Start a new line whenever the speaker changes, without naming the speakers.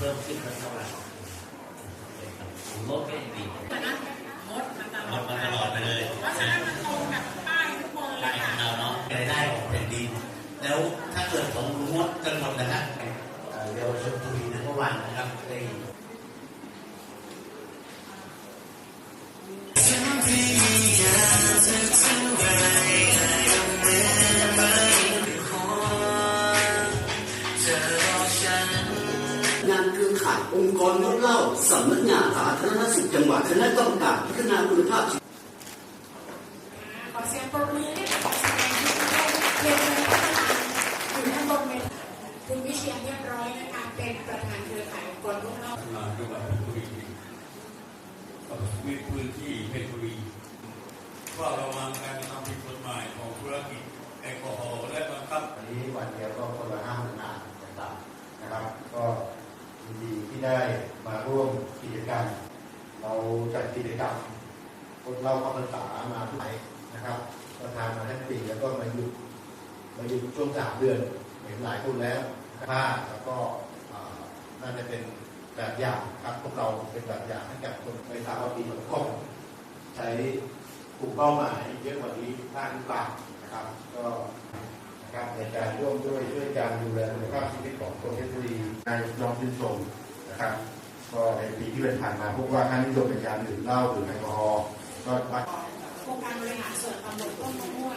พิ่มขึ้นเท่าไหร่ลดก็ยังดี
แต่นะงดมาตล
ล
อ
ด
ด
มาตลอดไปเลย
เพราะฉะนั้นมันตรงกับป้ายทุกคนเล
ราย
ย
ขอ
ค่ะ
งเราเนาะรายได้ของแผ่นดินแล้วถ้าเกิดของงดจนหมดนะฮะเอ่อเยาวชนทวีทั้งวันนะครับได้
งานเครือข่ายองค์กรงดเหล้าสำนักงานสาธารณสุขจังหวัดคณะกรรมการพัฒนาคุณภาพชีวิต
ขอเสียงปรบมือให้กับสดงที่ได้เรียนรู้พัฒนาอยู่ด้านบนเวทีคุณวิเชียรเรียบร้อยนะคะเป็นประธานเครือข่ายองค์กรลูกน้อง
ทำงาจังหวัดเพชรบุรีมีพื้นที่เพชรบุรีเฝ้าระวังการ ที่
ได้มาร่วมกิจกรรม เราจัดกิจกรรมคนเราเข้าพรรษามาทุกไหนนะครับประธานมาทั้งปีแล้วก็มาหยุดมาหยุดช่วงสามเดือนเห็นหลายคนแล้วผ้าแล้วก็น่าจะเป็นแบบอย่างครับพวกเราเป็นแบบอย่างให้กับคนในทราบว่าปีก่อนใช้กลุ่มเป้าหมายเยอะกว่านี้บ้างหรือเปล่านะครับ ก็นะครับในการร่วมด้วยช่วยการดูแลคุณภาพชีวิตของคนเพชรบุรีนายยอมชื่นชม นะครับ ก็ในปีที่ผ่านมาพบว่าค่านิยมเป็นการดื่มเหล้าหรือแอลกอฮอล์ก็วัด
โครงการบริหารส่วนตำบลต้นมะม่วง